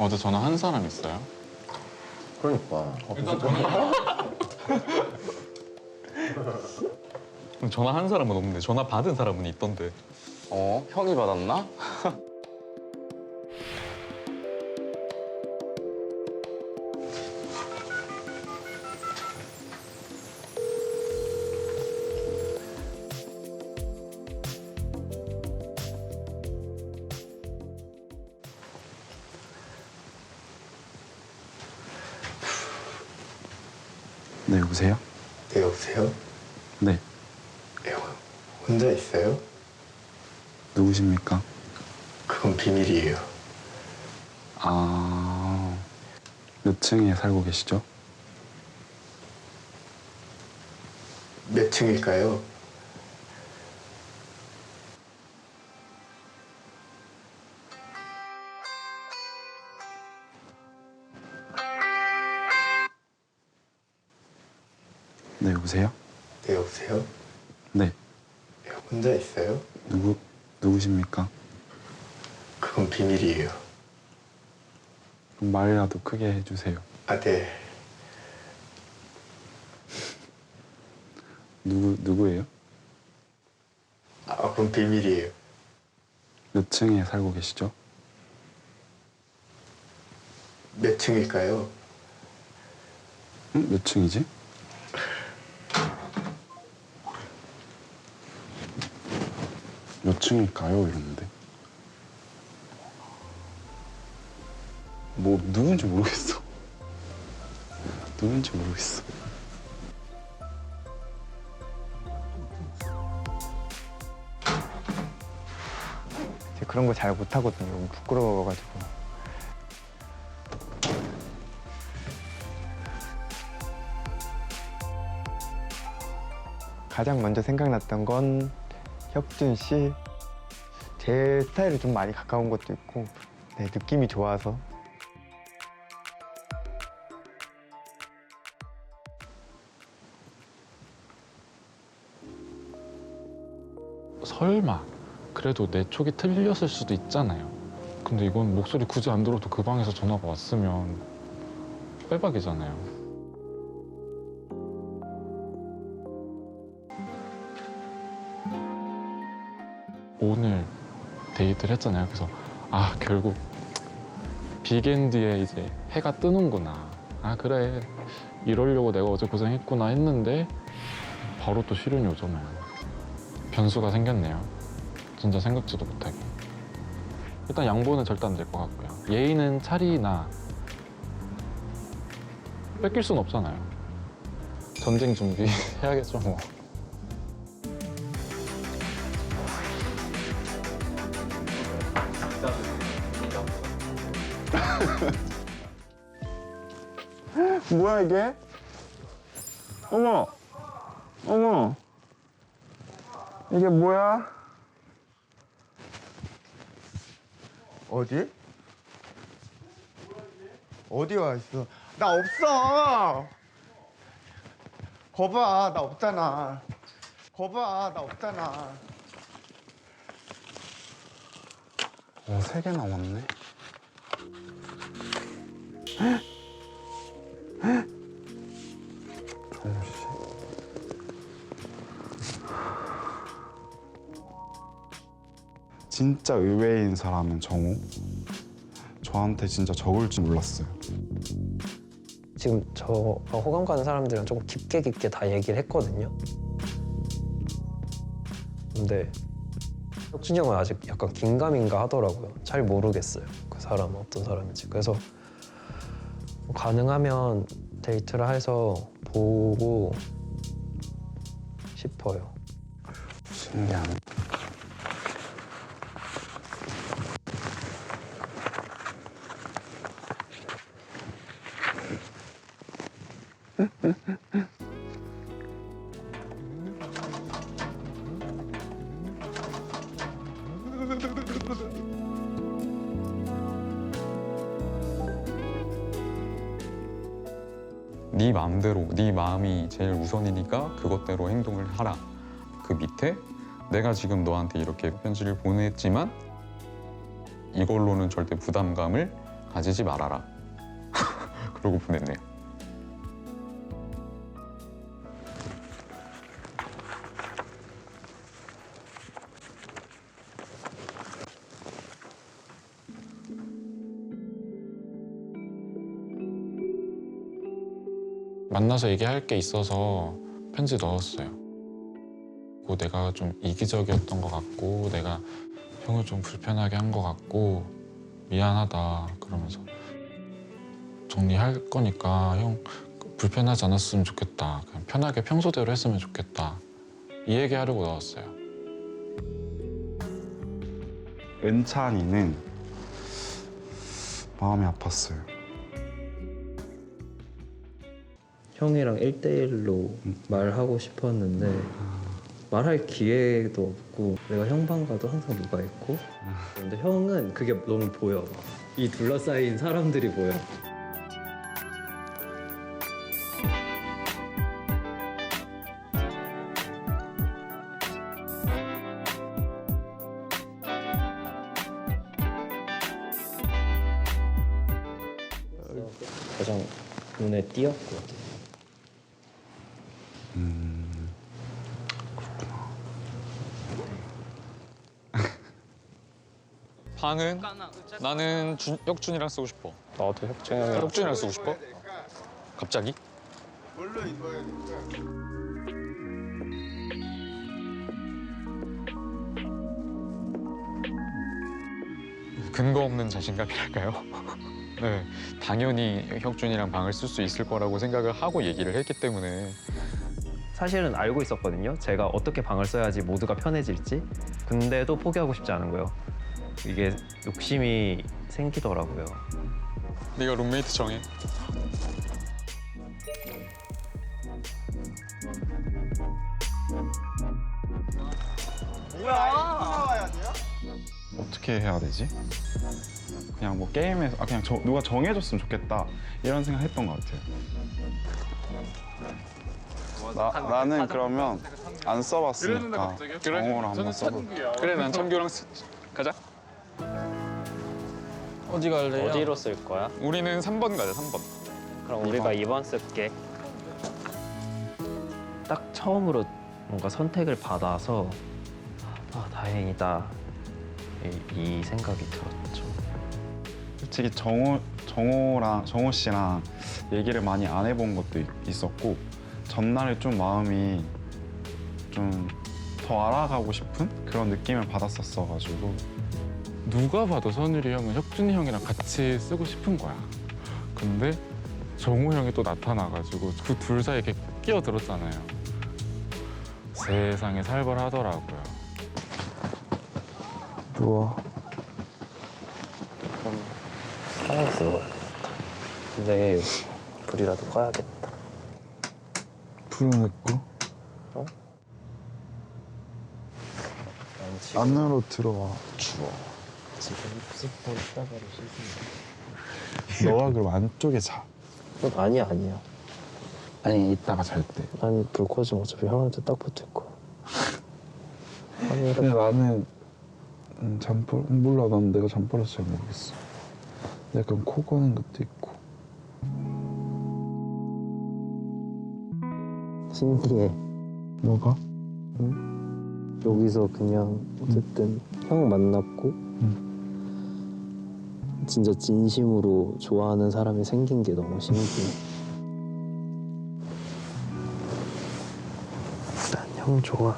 어제 전화 한 사람 있어요? 그러니까. 전화 한 사람은 없는데 전화 받은 사람은 있던데. 어? 형이 받았나? 네, 여보세요? 네, 여보세요? 네, 네, 혼자 있어요? 누구십니까? 그건 비밀이에요. 아, 몇 층에 살고 계시죠? 몇 층일까요? 네, 여보세요? 네, 여보세요? 네, 네, 혼자 있어요? 누구, 누구십니까? 그건 비밀이에요. 그럼 말이라도 크게 해주세요. 아, 네. 누구, 누구예요? 아, 그건 비밀이에요. 몇 층에 살고 계시죠? 몇 층일까요? 응? 몇 층이지? 몇 층일까요? 이러는데. 뭐, 누군지 모르겠어. 누군지 모르겠어. 그런 거 잘 못하거든요. 부끄러워가지고. 가장 먼저 생각났던 건 혁준 씨. 제 스타일이 좀 많이 가까운 것도 있고, 네, 느낌이 좋아서. 설마 그래도 내 촉이 틀렸을 수도 있잖아요. 근데 이건 목소리 굳이 안 들어도 그 방에서 전화가 왔으면 빼박이잖아요. 오늘 데이트를 했잖아요. 그래서 아 결국 비겐드에 이제 해가 뜨는구나. 아 그래 이러려고 내가 어제 고생했구나 했는데 바로 또 시련이 오잖아요. 변수가 생겼네요. 진짜 생각지도 못하게. 일단 양보는 절대 안 될 것 같고요. 예의는 차리나 뺏길 순 없잖아요. 전쟁 준비 해야겠죠 뭐. 뭐야, 이게? 어머! 어머! 이게 뭐야? 어디? 어디 와 있어? 나 없어. 거봐, 나 없잖아. 거봐, 나 없잖아. 어, 세 개 남았네. 정 진짜 의외인 사람은 정우. 저한테 진짜 적을 줄 몰랐어요. 지금 저 호감 가는 사람들이랑 조금 깊게 깊게 다 얘기를 했거든요. 근데 혁준이 형은 아직 약간 긴가민가 하더라고요. 잘 모르겠어요. 그 사람은 어떤 사람인지. 그래서 가능하면 데이트를 해서 보고 싶어요. 신기하네. 네 마음대로 네 마음이 제일 우선이니까 그것대로 행동을 하라. 그 밑에 내가 지금 너한테 이렇게 편지를 보냈지만 이걸로는 절대 부담감을 가지지 말아라. 그러고 보냈네요. 만나서 얘기할 게 있어서 편지 넣었어요. 고 내가 좀 이기적이었던 것 같고 내가 형을 좀 불편하게 한 것 같고 미안하다 그러면서 정리할 거니까 형 불편하지 않았으면 좋겠다. 그냥 편하게 평소대로 했으면 좋겠다. 이 얘기 하려고 넣었어요. 은찬이는 마음이 아팠어요. 형이랑 1대1로 말하고 싶었는데 말할 기회도 없고 내가 형방 가도 항상 누가 있고. 근데 형은 그게 너무 보여. 이 둘러싸인 사람들이 보여. 가장 눈에 띄었거든 방은 나는 준, 혁준이랑 쓰고 싶어. 나도 혁준이 형이랑 혁준이랑 쓰고 싶어? 갑자기? 근거 없는 자신감이랄까요? 네, 당연히 혁준이랑 방을 쓸 수 있을 거라고 생각을 하고 얘기를 했기 때문에 사실은 알고 있었거든요. 제가 어떻게 방을 써야지 모두가 편해질지. 근데도 포기하고 싶지 않은 거예요. 이게 욕심이 생기더라고요. 네가 룸메이트 정해. 어떻게 해야 되지? 그냥 뭐 게임에서 아 그냥 저, 누가 정해줬으면 좋겠다 이런 생각했던 것 같아요. 나, 나는 그러면 안 써봤으니까 정호를 한번 써볼게. 그래, 난 참교랑 쓰... 가자. 어디 갈래요? 어디로 쓸 거야? 우리는 3번 가자, 3번. 그럼 우리가 2번 쓸게. 딱 처음으로 뭔가 선택을 받아서 아 다행이다 이, 이 생각이 들었죠. 솔직히 정호 정호랑 정호 씨랑 얘기를 많이 안 해본 것도 있- 있었고 전날에 좀 마음이 좀 더 알아가고 싶은 그런 느낌을 받았었어가지고 누가 봐도 선율이 형은 혁준이 형이랑 같이 쓰고 싶은 거야. 근데 정우 형이 또 나타나가지고 그 둘 사이에 이렇게 끼어들었잖아요. 세상에 살벌하더라고요. 누워. 하나 들어가야겠다. 근데 불이라도 꺼야겠다. 불은 난 지금 안으로 들어와 추워 지금 스폰 따가로 씻는 너가 그럼 안쪽에 자건 아니야 아니야. 아니 이따가 잘 때 아니 불 꺼지면 어차피 형한테 딱 붙을 거야. 아니 근데 나는 음, 잠버 몰라 난 내가 잠버려서 잘 모르겠어 약간 코 고는 것도 있고 신기해. 뭐가? 여기서 그냥 어쨌든 형 만났고 진짜 진심으로 좋아하는 사람이 생긴 게 너무 신기해. 난 형 좋아.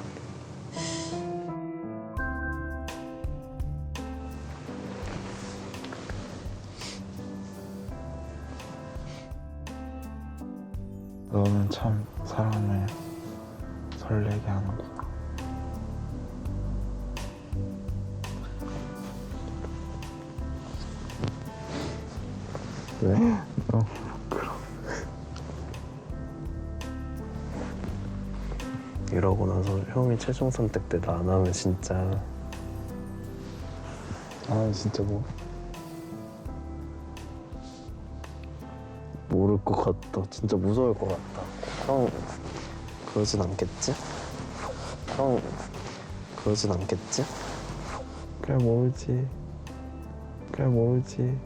왜? 너 이러고 나서 형이 최종 선택 때 나 안 하면 진짜 아 진짜 뭐 모를 것 같다. 진짜 무서울 것 같다. 형 그러진 않겠지? 형 그러진 않겠지? 그래 모르지 그래 모르지